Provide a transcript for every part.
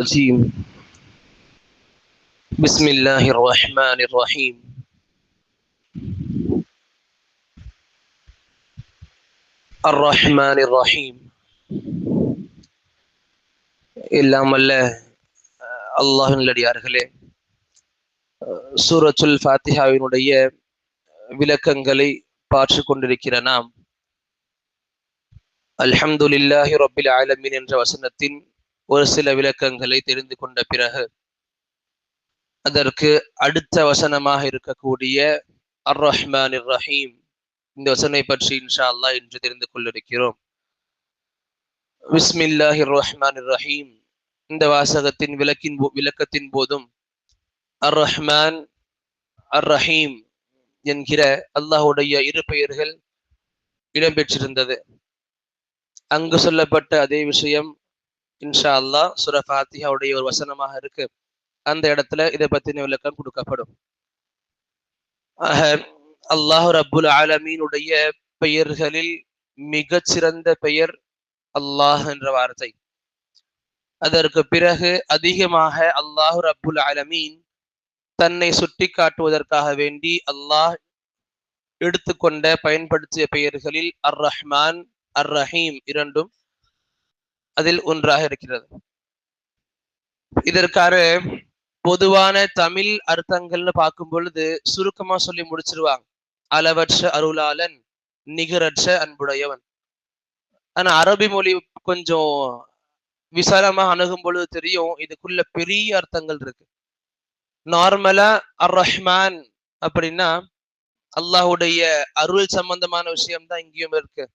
الرجيم بسم الله الرحمن الرحيم الرحمن الرحيم எல்லாம் அல்ல அல்லாஹின் நல்லடியார்களே சூரத்துல் ஃபாத்திஹாவினுடைய விளக்கங்களை பார்த்து கொண்டிருக்கிற நாம் அல்ஹம்துலில்லாஹி ரப்பில் ஆலமீன் என்ற வசனத்தின் ஒரு சில விளக்கங்களை தெரிந்து கொண்ட பிறகு அதற்கு அடுத்த வசனமாக இருக்கக்கூடிய அர் ரஹ்மான் ரஹீம் இந்த வசனை பற்றி இன்ஷா அல்லாஹ் இன்று தெரிந்து கொண்டிருக்கிறோம் விஸ்மில்லாஹி ரஹ்மான் ரஹீம் இந்த வாசகத்தின் விளக்கின் விளக்கத்தின் போதும் அர் ரஹ்மான் அர் ரஹீம் என்கிற அல்லாஹுடைய இரு பெயர்கள் இடம்பெற்றிருந்தது. அங்கு சொல்லப்பட்ட அதே விஷயம் இன்ஷா அல்லா சுர ஃபாத்திஹாவுடைய ஒரு வசனமாக இருக்கு. அந்த இடத்துல இதை பத்தின விளக்கம் கொடுக்கப்படும். ஆக அல்லாஹு ஆலமீனுடைய பெயர்களில் மிகச்சிறந்த பெயர் அல்லாஹ் என்ற வார்த்தை. அதற்கு பிறகு அதிகமாக அல்லாஹு ரப்புல் ஆலமீன் தன்னை சுட்டி காட்டுவதற்காக வேண்டி அல்லாஹ் எடுத்துக்கொண்ட பயன்படுத்திய பெயர்களில் அர் ரஹ்மான் அர் ரஹீம் இரண்டும் அதில் ஒன்றாக இருக்கிறது. இதற்கான பொதுவான தமிழ் அர்த்தங்கள்னு பார்க்கும் பொழுது சுருக்கமா சொல்லி முடிச்சிருவாங்க. அளவற்ற அருளாளன் நிகரற்ற அன்புடையவன். ஆனா அரபி மொழி கொஞ்சம் விசாலமா அணுகும் பொழுது தெரியும் இதுக்குள்ள பெரிய அர்த்தங்கள் இருக்கு. நார்மலா அர் ரஹ்மான் அப்படின்னா அல்லாஹுடைய அருள் சம்பந்தமான விஷயம் தான் இங்கேயும் இருக்கு.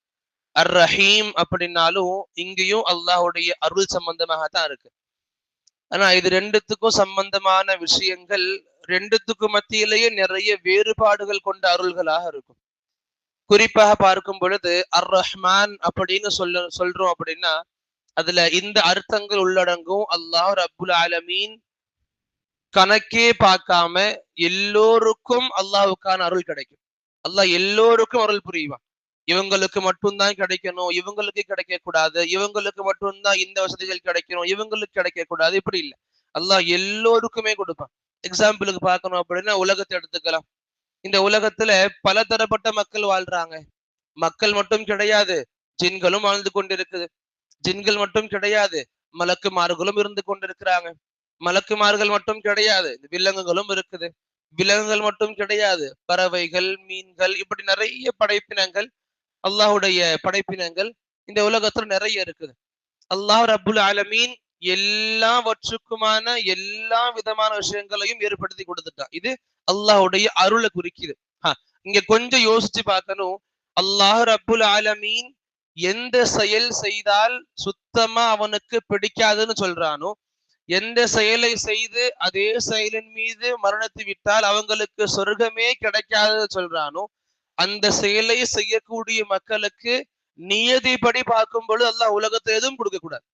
அர் ரஹீம் அப்படின்னாலும் இங்கேயும் அல்லாஹுடைய அருள் சம்பந்தமாக தான் இருக்கு. ஆனா இது ரெண்டுத்துக்கும் சம்பந்தமான விஷயங்கள் ரெண்டுத்துக்கும் மத்தியிலேயே நிறைய வேறுபாடுகள் கொண்ட அருள்களாக இருக்கும். குறிப்பாக பார்க்கும் பொழுது அர் ரஹ்மான் அப்படின்னு சொல்ல சொல்றோம் அப்படின்னா அதுல இந்த அர்த்தங்கள் உள்ளடங்கும் அல்லாஹ் ரபுல் ஆலமீன் கணக்கே பார்க்காம எல்லோருக்கும் அல்லாஹுக்கான அருள் கிடைக்கும். அல்லாஹ் எல்லோருக்கும் அருள் புரியுவான் இவங்களுக்கு மட்டும்தான் கிடைக்கணும் இவங்களுக்கு கிடைக்க கூடாது இவங்களுக்கு மட்டும்தான் இந்த வசதிகள் கிடைக்கணும் இவங்களுக்கு கிடைக்க கூடாது இப்படி இல்லை. அல்லாஹ் எல்லோருக்குமே கொடுப்பான். எக்ஸாம்பிளுக்கு பார்க்கணும் அப்படின்னா உலகத்தை எடுத்துக்கலாம். இந்த உலகத்துல பல தரப்பட்ட மக்கள் வாழ்றாங்க. மக்கள் மட்டும் கிடையாது ஜின்களும் வாழ்ந்து கொண்டிருக்குது. ஜின்கள் மட்டும் கிடையாது மலக்குமார்களும் இருந்து கொண்டிருக்கிறாங்க. மலக்குமார்கள் மட்டும் கிடையாது விலங்குகளும் இருக்குது. விலங்குகள் மட்டும் கிடையாது பறவைகள் மீன்கள் இப்படி நிறைய படைப்பினங்கள் அல்லாஹுடைய படைப்பினங்கள் இந்த உலகத்துல நிறைய இருக்குது. அல்லாஹ் ரபுல் ஆலமீன் எல்லாவற்றுக்குமான எல்லா விதமான விஷயங்களையும் ஏற்படுத்தி கொடுத்துட்டான். இது அல்லாஹுடைய அருளை குறிக்குது. இங்க கொஞ்சம் யோசிச்சு பார்க்கணும். அல்லாஹ் ரபுல் ஆலமீன் எந்த செயல் செய்தால் சுத்தமா அவனுக்கு பிடிக்காதுன்னு சொல்றானோ எந்த செயலை செய்து அதே செயலின் மீது மரணத்து விட்டால் அவங்களுக்கு சொர்க்கமே கிடைக்காதுன்னு சொல்றானோ அந்த செயலை செய்யக்கூடிய மக்களுக்கு நியதிப்படி பார்க்கும் பொழுது அல்லாஹ் உலகத்தை எதுவும் கொடுக்க கூடாது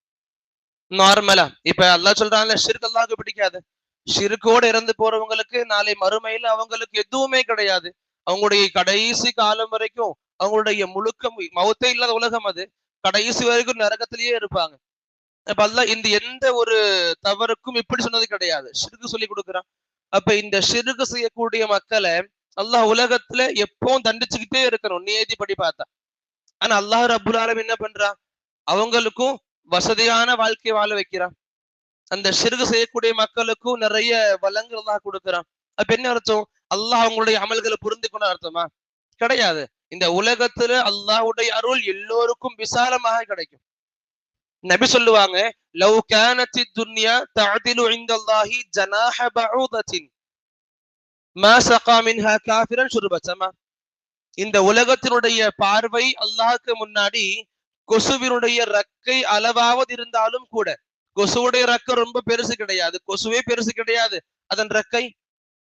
நார்மலா இப்ப அல்லாஹ் சொல்றாங்கல்ல ஷிர்க் அல்லாஹ்க்கு பிடிக்காது. ஷிர்கோட இறந்து போறவங்களுக்கு நாளை மறுமையில அவங்களுக்கு எதுவுமே கிடையாது. அவங்களுடைய கடைசி காலம் வரைக்கும் அவங்களுடைய முழுக்க மௌத்தே இல்லாத உலகம் அது. கடைசி வரைக்கும் நரகத்திலேயே இருப்பாங்க. அப்ப அல்ல இந்த எந்த ஒரு தவறுக்கும் இப்படி சொன்னது கிடையாது. ஷிர்கு சொல்லி கொடுக்குறான். அப்ப இந்த ஷிர்கு செய்யக்கூடிய மக்களை அல்லாஹ் உலகத்துல எப்பவும் தண்டிச்சுக்கிட்டே இருக்கணும். நீதிப்படி பார்த்தா. ஆனா அல்லாஹ் ரபுல் ஆலம் என்ன பண்றான் அவங்களுக்கும் வசதியான வாழ்க்கையை வாழ வைக்கிறான். அந்த சிறுகு செய்யக்கூடிய மக்களுக்கும் நிறைய வளங்கள் எல்லாம் கொடுக்குறான். அப்ப என்ன அர்த்தம்? அல்லாஹ் அவங்களுடைய அமல்களை புரிந்து கொண்ட அர்த்தமா? கிடையாது. இந்த உலகத்துல அல்லாஹுடைய அருள் எல்லோருக்கும் விசாலமாக கிடைக்கும். நபி சொல்லுவாங்க லவ் கானத்தி துன்யா தஅதிலு இந்தல்லாஹி ஜனாஹ பஊதத்தின். இந்த உலகத்தினுடைய பார்வை அல்லாஹுக்கு முன்னாடி கொசுவினுடைய ரக்கை அளவாவது இருந்தாலும் கூட கொசுவுடைய ரக்கை ரொம்ப பெருசு கிடையாது. கொசுவே பெருசு கிடையாது. அதன் ரக்கை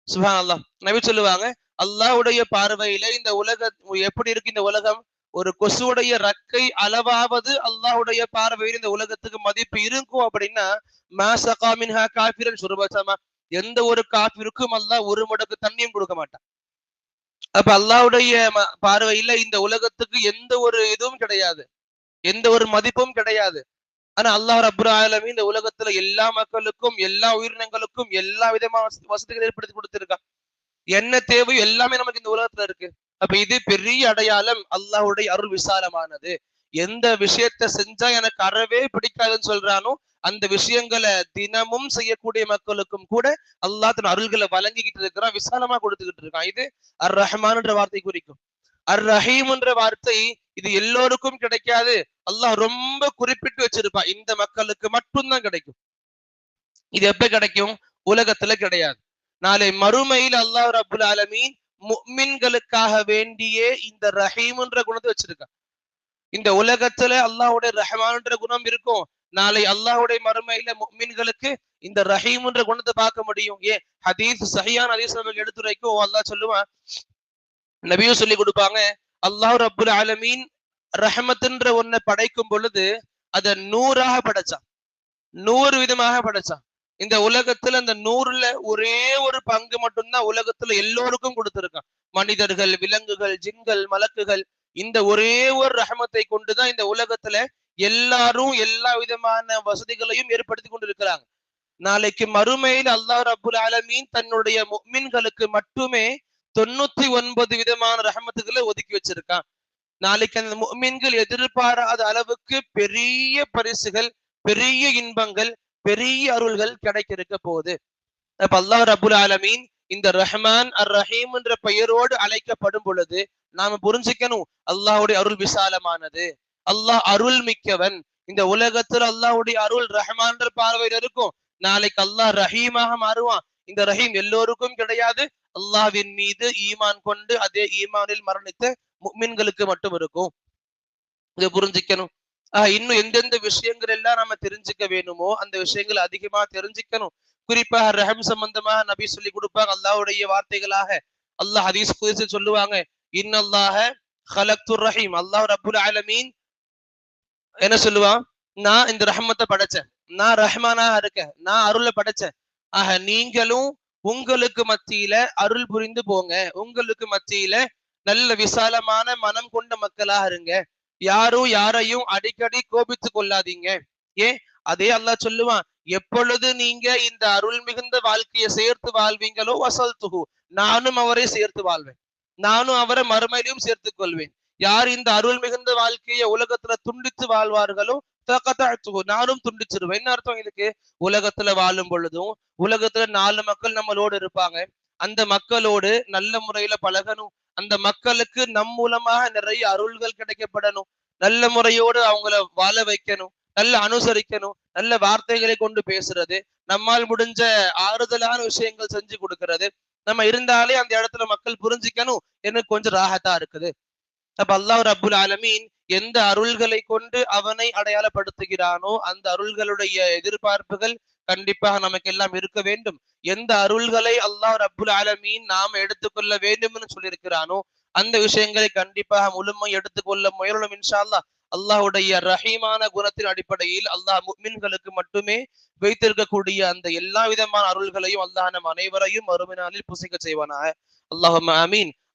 சுபான் அல்லாஹ் நபி சொல்லுவாங்க அல்லாஹுடைய பார்வையில இந்த உலக எப்படி இருக்கு இந்த உலகம்? ஒரு கொசுவுடைய ரக்கை அளவாவது அல்லாஹுடைய பார்வையில் இந்த உலகத்துக்கு மதிப்பு இருக்கும் அப்படின்னா மாசகா மின்ஹா காஃபிரன் சுரபசமா எந்த ஒரு காப்பிற்கும் அல்லாஹ் ஒரு மடக்கு தண்ணியும் கொடுக்க மாட்டான். அப்ப அல்லாஹ்வுடைய பார்வையில இந்த உலகத்துக்கு எந்த ஒரு இதுவும் கிடையாது. எந்த ஒரு மதிப்பும் கிடையாது. ஆனா அல்லாஹ் ரபுல் ஆலமி இந்த உலகத்துல எல்லா மக்களுக்கும் எல்லா உயிரினங்களுக்கும் எல்லா விதமான வசதிகள் ஏற்படுத்தி கொடுத்திருக்கான். என்ன தேவையோ எல்லாமே நமக்கு இந்த உலகத்துல இருக்கு. அப்ப இது பெரிய அடையாளம் அல்லாஹுடைய அருள் விசாலமானது. எந்த விஷயத்த செஞ்சா எனக்கு அறவே பிடிக்காதுன்னு சொல்றானோ அந்த விஷயங்களை தினமும் செய்யக்கூடிய மக்களுக்கும் கூட அல்லா தன் அருள்களை வழங்கிக்கிட்டு இருக்கிறான் விசாலமா கொடுத்துக்கிட்டு இருக்கான். இது அர் ரஹ்மான்ன்ற வார்த்தை குறிக்கும். அர் ரஹீம்ன்ற வார்த்தை இது எல்லோருக்கும் கிடைக்காது. அல்லாஹ் ரொம்ப குறிப்பிட்டு வச்சிருப்பான். இந்த மக்களுக்கு மட்டும்தான் கிடைக்கும். இது எப்ப கிடைக்கும்? உலகத்துல கிடையாது. நாளை மறுமையில் அல்லாஹ் ரபுல் ஆலமீன் முக்மின்களுக்காக வேண்டியே இந்த ரஹீம்ன்ற குணத்தை வச்சிருக்கான். இந்த உலகத்துல அல்லாஹுடைய ரஹ்மான்ன்ற குணம் இருக்கும். நாளை அல்லாஹுடைய மறுமையில மீன்களுக்கு இந்த ரஹீம்ன்ற குணத்தை பார்க்க முடியும். ஏன்? ஹதீஸ் சஹியான் ஹதீஸ் நமக்கு எடுத்துரைக்கும் அல்லாஹ் சொல்லுவான். நபியும் சொல்லி கொடுப்பாங்க அல்லாஹ் ரப்புல் ஆலமீன் ரஹமத்துன்ற ஒன்னை படைக்கும் பொழுது அத நூறாக படைச்சான். நூறு விதமாக படைச்சான். இந்த உலகத்துல அந்த நூறுல ஒரே ஒரு பங்கு மட்டும்தான் உலகத்துல எல்லோருக்கும் கொடுத்திருக்கான். மனிதர்கள் விலங்குகள் ஜின்கள் மலக்குகள் இந்த ஒரே ஒரு ரஹமத்தை கொண்டுதான் இந்த உலகத்துல எல்லாரும் எல்லா விதமான வசதிகளையும் ஏற்படுத்தி கொண்டிருக்கிறாங்க. நாளைக்கு மறுமையில் அல்லாஹ் ரபுல் ஆலமீன் தன்னுடைய மின்களுக்கு மட்டுமே தொண்ணூத்தி ஒன்பது விதமான ரஹமத்துகளை ஒதுக்கி வச்சிருக்கான். நாளைக்கு அந்த முக்மின்கள் எதிர்பாராத அளவுக்கு பெரிய பரிசுகள் பெரிய இன்பங்கள் பெரிய அருள்கள் கிடைக்க இருக்க போகுது. அப்ப அல்லாஹ் ரபுல் ஆலமீன் இந்த ரஹ்மான் அர் ரஹீம் என்ற பெயரோடு அழைக்கப்படும் பொழுது நாம புரிஞ்சுக்கணும் அல்லாஹுடைய அருள் விசாலமானது. அல்லாஹ் அருள் மிக்கவன் இந்த உலகத்துல அல்லாஹுடைய அருள் ரஹ்மான்ற பார்வையில் இருக்கும். நாளைக்கு அல்லாஹ் ரஹீமாக மாறுவான். இந்த ரஹீம் எல்லோருக்கும் கிடையாது. அல்லாஹ்வின் மீது ஈமான் கொண்டு அதே ஈமானில் மரணித்த முக்மின்களுக்கு மட்டும் இருக்கும். இதை புரிஞ்சுக்கணும். ஆஹ் இன்னும் எந்தெந்த விஷயங்கள் எல்லாம் நம்ம தெரிஞ்சுக்க வேணுமோ அந்த விஷயங்களை அதிகமா தெரிஞ்சுக்கணும். குறிப்பாக ரஹம் சம்பந்தமாக நபி சொல்லி கொடுப்பாங்க அல்லாஹுடைய வார்த்தைகளாக. அல்லாஹ் ஹதீஸ் குறித்து சொல்லுவாங்க இன்னல்லாக ஹலக்துர் ரஹீம். அல்லாஹ் ரபுல் ஆலமீன் என்ன சொல்லுவான் நான் இந்த ரஹமத்தை படைச்சேன். நான் ரஹ்மானாக இருக்கேன். நான் அருளை படைச்சேன். ஆக நீங்களும் உங்களுக்கு மத்தியில அருள் புரிந்து போங்க. உங்களுக்கு மத்தியில நல்ல விசாலமான மனம் கொண்ட மக்களாக இருங்க. யாரும் யாரையும் அடிக்கடி கோபித்து கொள்ளாதீங்க. ஏன்? அதே அல்லாஹ் சொல்லுவான் எப்பொழுது நீங்க இந்த அருள் மிகுந்த வாழ்க்கையை சேர்த்து வாழ்வீங்களோ வசல் துகு நானும் அவரை சேர்த்து வாழ்வேன். நானும் அவரை மறுமையிலும் சேர்த்து கொள்வேன். யார் இந்த அருள் மிகுந்த வாழ்க்கையை உலகத்துல துண்டித்து வாழ்வார்களோ நானும் துண்டிச்சிருவேன். என்ன அர்த்தம் இதுக்கு? உலகத்துல வாழும் பொழுதும் உலகத்துல நாலு மக்கள் நம்மளோடு இருப்பாங்க. அந்த மக்களோடு நல்ல முறையில பழகணும். அந்த மக்களுக்கு நம் மூலமாக நிறைய அருள்கள் கிடைக்கப்படணும். நல்ல முறையோடு அவங்கள வாழ வைக்கணும். நல்ல அனுசரிக்கணும். நல்ல வார்த்தைகளை கொண்டு பேசுறது நம்மால் முடிஞ்ச ஆறுதலான விஷயங்கள் செஞ்சு கொடுக்கறது. நம்ம இருந்தாலே அந்த இடத்துல மக்கள் புரிஞ்சுக்கணும். எனக்கு கொஞ்சம் ராகத்தா இருக்குது. அப்ப அல்லாஹ் ரப்புல் ஆலமீன் எந்த அருள்களை கொண்டு அவனை அடையாளப்படுத்துகிறானோ அந்த அருள்களுடைய எதிர்பார்ப்புகள் கண்டிப்பாக நமக்கு எல்லாம் இருக்க வேண்டும். எந்த அருள்களை அல்லாஹ் ரப்புல் ஆலமீன் நாம் எடுத்துக்கொள்ள வேண்டும்னு சொல்லியிருக்கிறானோ அந்த விஷயங்களை கண்டிப்பாக முழுமை எடுத்துக்கொள்ள முயலும் இன்ஷா அல்லாஹ் அல்லாஹ்வுடைய ரஹீமான குணத்தின் அடிப்படையில் அல்லாஹ் முக்மின்களுக்கு மட்டுமே வைத்திருக்கக்கூடிய அந்த எல்லா விதமான அருள்களையும் அல்லாஹ் நம் அனைவரையும் மறுமை நாளில் புசிக்க செய்வானாக. அமீன்